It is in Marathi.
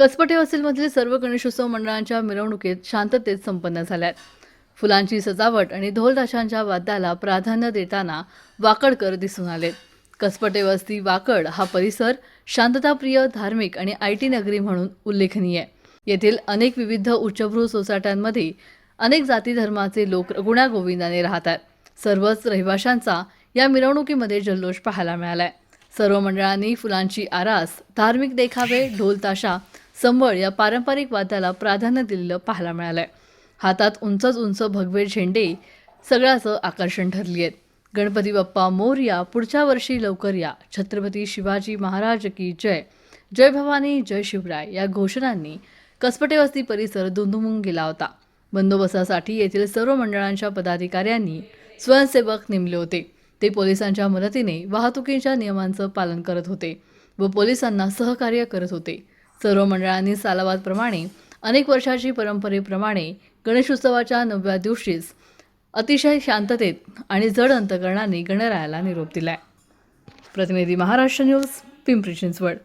कसपटे वसीलमधील सर्व गणेशोत्सव मंडळांच्या मिरवणुकीत शांततेत संपन्न झाल्यात. फुलांची सजावट आणि ढोलताशांच्या वाद्याला प्राधान्य देताना वाकडकर दिसून आले कसपटे वस्ती वाकड हा परिसर शांतताप्रिय धार्मिक आणि आय टी नगरी म्हणून उल्लेखनीय. येथील अनेक विविध उच्चभ्रू सोसायट्यांमध्ये अनेक जाती धर्माचे लोक गुण्यागोविंदाने राहतात. सर्वच रहिवाशांचा या मिरवणुकीमध्ये जल्लोष पाहायला मिळालाय. सर्व मंडळांनी फुलांची आरास धार्मिक देखावे ढोलताशा संबळ या पारंपरिक वाद्याला प्राधान्य दिलेलं पाहायला मिळालंय. हातात उंचच उंच भगवे झेंडे सगळ्याचं आकर्षण ठरली आहेत गणपती बाप्पा मोरया पुढच्या वर्षी लवकर या. छत्रपती शिवाजी महाराज की जय. जय भवानी जय शिवराय या घोषणांनी कसपटे वस्ती परिसर दुमदुमून गेला होता बंदोबस्तासाठी येथील सर्व मंडळांच्या पदाधिकाऱ्यांनी स्वयंसेवक नेमले होते. ते पोलिसांच्या मदतीने वाहतुकीच्या नियमांचं पालन करत होते व पोलिसांना सहकार्य करत होते. सर्व मंडळांनी सालावादप्रमाणे अनेक वर्षाची परंपरेप्रमाणे गणेशोत्सवाच्या नवव्या दिवशीच अतिशय शांततेत आणि जड अंतकरणाने गणरायाला निरोप दिला आहे प्रतिनिधी महाराष्ट्र न्यूज पिंपरी चिंचवड.